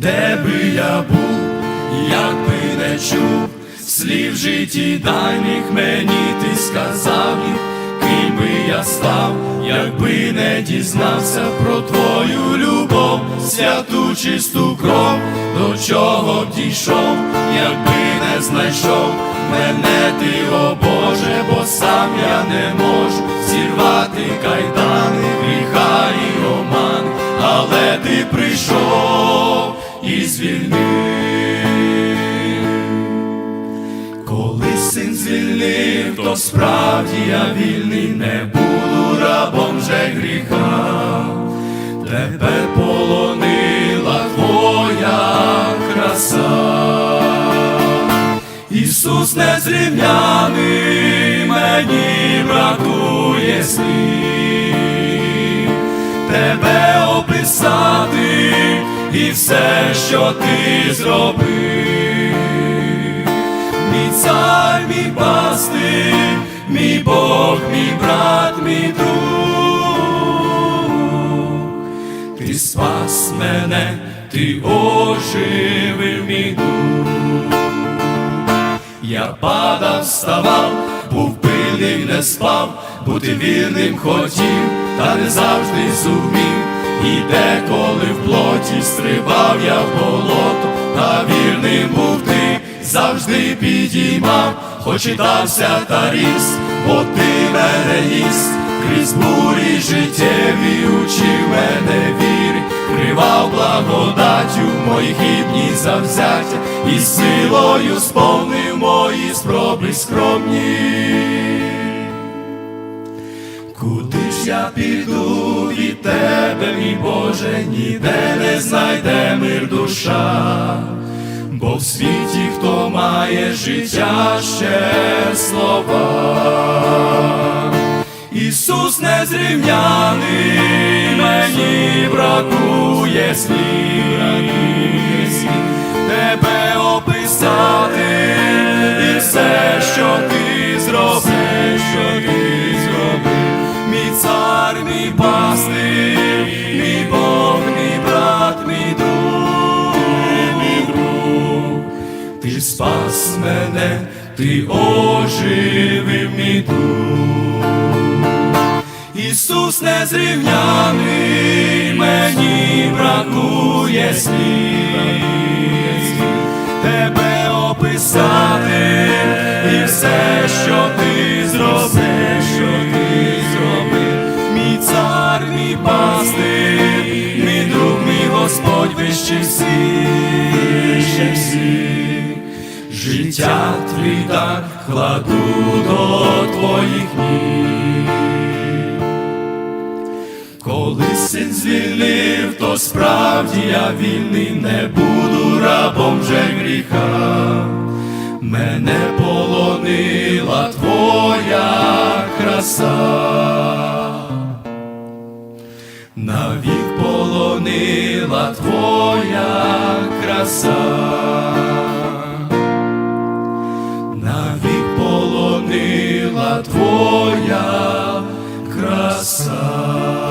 де би я був, як би не чув слів житті дальніх мені ти сказав їх, ким би я став, якби не дізнався про твою любов, святу чисту кров, до чого б дійшов, якби не знайшов мене ти, о Боже, бо сам я не можу Коли син звільнив, то справді я вільний, не буду рабом же гріха, тебе полонила твоя краса. Ісус незрівняний, мені бракує слів, тебе описати і все, що ти зробив мій цар, мій пастир, мій Бог, мій брат, мій друг, ти спас мене, ти оживив мій дух. Я падав, вставав, був пильний, не спав, бути вірним хотів, та не завжди зумів. І деколи в плоті стрибав я в болото, та вірним був ти, завжди підіймав, хоч і дався та ріс, бо ти мене ніс, крізь бурі життєві учив мене віри, кривав благодаттю мої хибні завзяття, і силою сповнив мої спроби скромні. Куди ж я піду від тебе, Боже, ніде не знайде мир душа, бо в світі, хто має життя ще слова. Ісус незрівняний, мені бракує слів, тебе описати і все, що ти зробив, ти спас мене, ти оживив мій дух. Ісус незрівняний, мені бракує слів, тебе описати і все, Життя твій так кладу до твоїх ніг. Коли син звільнив, то справді я вільний, не буду рабом же гріха. Мене полонила твоя краса, навік полонила твоя. Твоя краса.